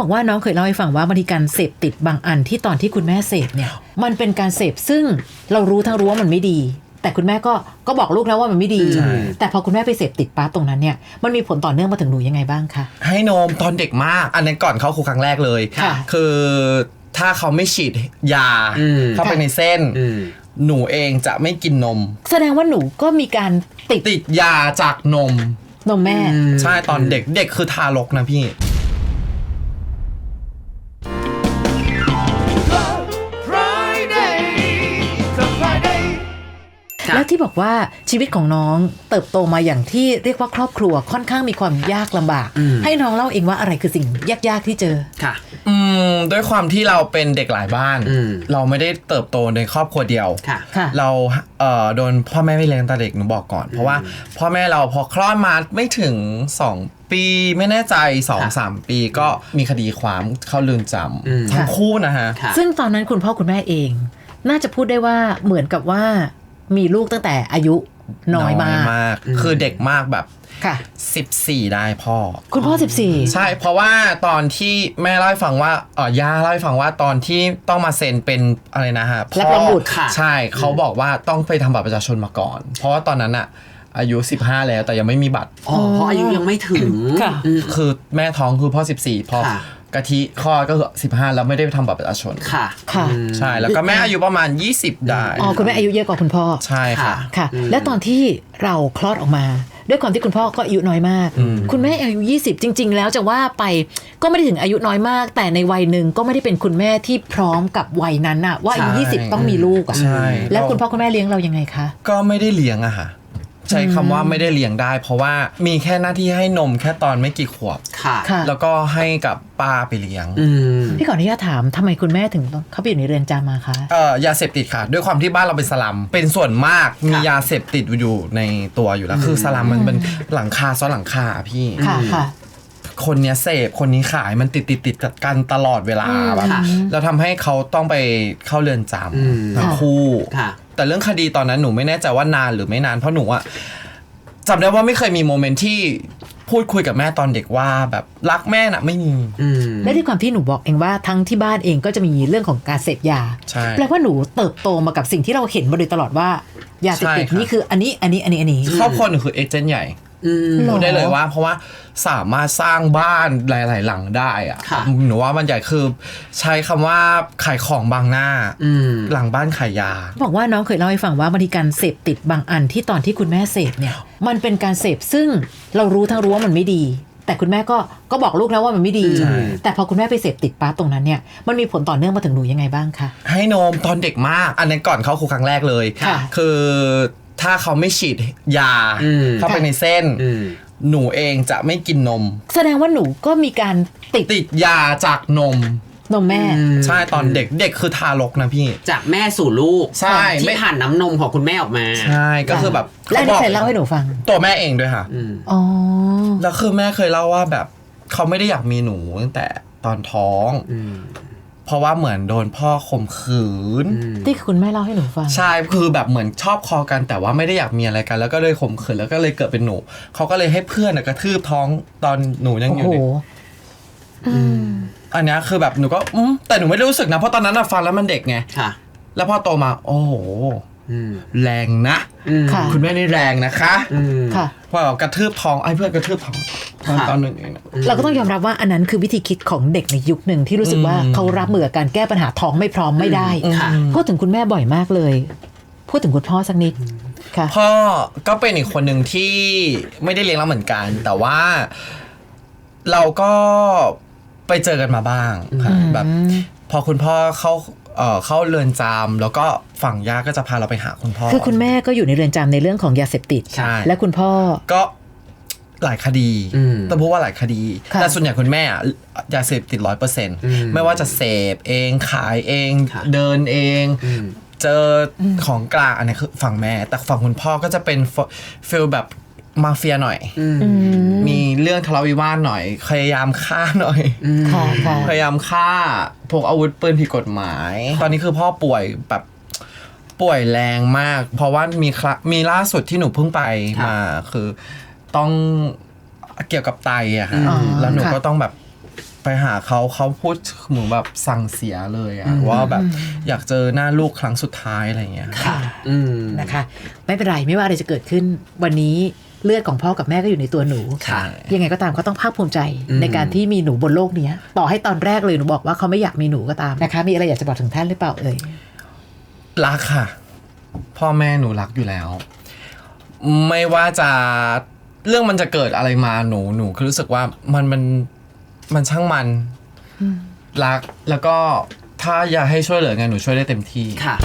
บอกว่าน้องเคยเล่าให้ฟังว่าบางทีการเสพติดบางอันที่ตอนที่คุณแม่เสพเนี่ย มันเป็นการเสพซึ่งเรารู้ทั้งรู้ว่ามันไม่ดี แต่คุณแม่ก็ก็บอกลูกแล้วว่ามันไม่ดีใช่แต่พอคุณแม่ไปเสพติดปั๊บตรงนั้นเนี่ยมันมีผลต่อเนื่องมาถึงหนูยังไงบ้างคะให้นมตอนเด็กมาก อันนั้นก่อนเข้าครูครั้งแรกเลยค่ะคือถ้าเขาไม่ฉีดยาอืมเข้าไปในเส้นอืมหนูเองจะไม่กินนม แสดงว่าหนูก็มีการติดติดยาจากนมนมแม่ ใช่ตอนเด็กเด็กคือทารกนะพี่ แล้วที่บอกว่าชีวิตของน้องเติบโตมาอย่างที่เรียกว่าครอบครัวค่อนข้างมีความยากลำบากอืมให้น้องเล่าเองว่าอะไรคือสิ่งยากๆที่เจอค่ะ อืมด้วยความที่เราเป็นเด็กหลายบ้านอืมเราไม่ได้เติบโตในครอบครัวเดียวค่ะค่ะเราเอ่อโดนพ่อแม่ไม่เลี้ยงตั้งแต่เด็กหนูบอกก่อน เพราะว่าพ่อแม่เราพอคลอดมาไม่ถึง2ปีไม่แน่ใจ2อค่ะสามปีก็มีคดีความเข้าเรือนจอืมำทั้งคู่นะฮะค่ะซึ่งตอนนั้นคุณพ่อคุณแม่เอง น่าจะพูดได้ว่าเหมือนกับว่า มีลูกตั้งแต่อายุน้อยมากอืมคือเด็กมากแบบค่ะ14ได้พ่อ คุณพ่อ14ใช่เพราะว่าตอนที่แม่เล่าให้ฟังว่าเออย่าเล่าให้ฟังว่าตอนที่ต้องมาเซ็นเป็นอะไรนะฮะพ่อรับรองบุตรค่ะใช่เขาบอกว่าต้องไปทำบัตรประชาชนมาก่อน เพราะว่าตอนนั้นอะอายุ 15 แล้วแต่ยังไม่มีบัตร อ๋อ เพราะอายุยังไม่ถึงค่ะอืมคือแม่ท้องคือพ่อ 14 พอค่ะ กะทิคลอดก็คือ15 แล้วไม่ได้ไปทำบัตรประชาชน ค่ะค่ะ อืม ใช่ แล้วก็แม่อายุประมาณ 20 ได้ อ๋อคุณแม่อายุเยอะกว่าคุณพ่อ ใช่ค่ะ ค่ะอืมและตอนที่เราคลอดออกมา ด้วยความที่คุณพ่อก็อายุน้อยมาก คุณแม่อายุ 20 จริง ๆ แล้วจะว่าไปก็ไม่ได้ถึงอายุน้อยมาก แต่ในวัยหนึ่งก็ไม่ได้เป็นคุณแม่ที่พร้อมกับวัยนั้นอะว่าอายุ ใช่20 ต้องมีลูกอะใช่ แล้วคุณพ่อคุณแม่เลี้ยงเรายังไงคะ ก็ไม่ได้เลี้ยงอะค่ะ ใช้คำว่าไม่ได้เลี้ยงได้ เพราะว่ามีแค่หน้าที่ให้นมแค่ตอนไม่กี่ขวบ ค่ะ ค่ะ แล้วก็ให้กับป้าไปเลี้ยง อืม พี่ขออนุญาตถามทำไมคุณแม่ถึงต้องเข้าไปอยู่ในเรือนจำมาคะ เอ่อยาเสพติดค่ะ ด้วยความที่บ้านเราเป็นสลัม เป็นส่วนมากมียาเสพติดอยู่ในตัวอยู่แล้ว คือสลัมมันเป็นหลังคาซ้อนหลังคาอะพี่ ค่ะค่ะ คนเนี้ยเสพคนนี้ขายมันติดติดติดกันตลอดเวลาแบบค่ะแล้วทำให้เขาต้องไปเข้าเรือนจอืมำทั้งคู่ ค่ะ แต่เรื่องคดีตอนนั้นหนูไม่แน่ใจว่านานหรือไม่นานเพราะหนูอะจำได้ว่าไม่เคยมีโมเมนต์ที่ พูดคุยกับแม่ตอนเด็กว่าแบบรักแม่น่ะไม่มีอืมและด้วยความที่หนูบอกเองว่าทั้งที่บ้านเองก็จะมีเรื่องของการเสพยาใช่แปลว่าหนูเติบโตมากับสิ่งที่เราเห็นมาโดยตลอดว่ายาเสพติดใช่ค่ะนี่คืออันนี้อันนี้อันนี้อันนี้ครอบครัวหนูคือเอเจนต์ใหญ่อืมหรอ พูดได้เลยว่า เพราะว่าสามารถสร้างบ้านหลาย ๆ หลังได้อะค่ะหนูว่ามันใหญ่คือใช้คำว่าขายของบางหน้าอืมหลังบ้านขายยา บอกว่าน้องเคยเล่าให้ฟังว่าบางทีการเสพติดบางอันที่ตอนที่คุณแม่เสพเนี่ยมันเป็นการเสพซึ่งเรารู้ทั้งรู้ว่ามันไม่ดีแต่คุณแม่ก็ก็บอกลูกแล้วว่ามันไม่ดีใช่แต่พอคุณแม่ไปเสพติดปั๊บตรงนั้นเนี่ยมันมีผลต่อเนื่องมาถึงหนูยังไงบ้างคะให้นมตอนเด็กมาก อันนั้นก่อนเข้าครูครั้งแรกเลยค่ะคือ ถ้าเขาไม่ฉีดยาอืม เข้าไปในเส้น อืม หนูเองจะไม่กินนม แสดงว่าหนูก็มีการติดติดยาจากนม นมแม่ ใช่ตอนเด็กเด็กคือทารกนะพี่ จากแม่สู่ลูกใช่ที่ไม่ผ่านน้ำนมของคุณแม่ออกมา ใช่ก็คือแบบและอันนี่ใครเล่าให้หนูฟัง ตัวแม่เองด้วยค่ะ อืม อ๋อ แล้วคือแม่เคยเล่าว่าแบบเขาไม่ได้อยากมีหนูตั้งแต่ตอนท้อง อืม เพราะว่าเหมือนโดนพ่อข่มขืนอืมที่คุณแม่เล่าให้หนูฟัง ใช่คือแบบเหมือนชอบคอกันแต่ว่าไม่ได้อยากมีอะไรกัน แล้วก็เลยข่มขืนแล้วก็เลยเกิดเป็นหนูเขาก็เลยให้เพื่อนน่ะกระทืบท้องตอนหนูยังโอ้อยู่โหเด็กอืมอันเนี้ยคือแบบหนูก็อืมแต่หนูไม่ได้รู้สึกนะเพราะตอนนั้นน่ะฟังแล้วมันเด็กไงค่ะ แล้วพอโตมา โอ้โหอืม แรงนะอืมค่ะ คุณแม่นี่แรงนะคะอืมค่ะพอแบบกระทืบท้องไอ้เพื่อนกระทืบท้องตอนค่ะ ตอนหนึ่งเองนะ เราก็ต้องยอมรับว่าอันนั้นคือวิธีคิดของเด็กในยุคหนึ่งที่รู้สึกว่าอืม เขารับมือกับการแก้ปัญหาท้องไม่พร้อมไม่ได้ค่ะ พูดถึงคุณแม่บ่อยมากเลย พูดถึงคุณพ่อสักนิดค่ะ พ่อก็เป็นอีกคนหนึ่งที่ไม่ได้เลี้ยงเราเหมือนกัน แต่ว่าเราก็ไปเจอกันมาบ้างค่ะอืมแบบพอคุณพ่อเข้า เอ่อเข้าเรือนจำแล้วก็ฝั่งย่าก็จะพาเราไปหาคุณพ่อ คือคุณแม่ก็อยู่ในเรือนจำในเรื่องของยาเสพติด ใช่ และคุณพ่อ ก็หลายคดีอืมต้องพูดว่าหลายคดี ค่ะ แต่ส่วนใหญ่คุณแม่อะยาเสพติดร้อยเปอร์เซ็นต์มไม่ว่าจะเสพเองขายเอง ค่ะ เดินเอง อืม เจออของกลางอันนี้คือฝั่งแม่ แต่ฝั่งคุณพ่อก็จะเป็นฟิลแบบ มาเฟียหน่อยอืมอืมมีเรื่องทะเลาะวิวาทหน่อย พยายามฆ่าหน่อย ค่ะค่ะพยายามฆ่าพกอาวุธปืนผิดกฎหมาย ตอนนี้คือพ่อป่วยแบบป่วยแรงมาก เพราะว่ามีคละมีล่าสุดที่หนูเพิ่งไปครับมา คือต้องเกี่ยวกับไตอะค่ะอ๋อแล้วหนูค่ะก็ต้องแบบไปหาเขาเขาพูดเหมือนแบบสั่งเสียเลยอะว่าแบบอยากเจอหน้าลูกครั้งสุดท้ายอะไรอย่างเงี้ยค่ะอืมนะคะ ไม่เป็นไรไม่ว่าอะไรจะเกิดขึ้นวันนี้ เลือดของพ่อกับแม่ก็อยู่ในตัวหนูค่ะยังไงก็ตามเขาต้องภาคภูมิใจอืมในการที่มีหนูบนโลกเนี้ยต่อให้ตอนแรกเลยหนูบอกว่าเขาไม่อยากมีหนูก็ตามนะคะ มีอะไรอยากจะบอกถึงท่านหรือเปล่าเอ่ยรักค่ะ พ่อแม่หนูรักอยู่แล้ว ไม่ว่าจะเรื่องมันจะเกิดอะไรมาหนูหนูคือรู้สึกว่ามันมันมันช่างมันรักแล้วก็ถ้าอยากให้ช่วยเหลือไงหนูช่วยได้เต็มที่ค่ะ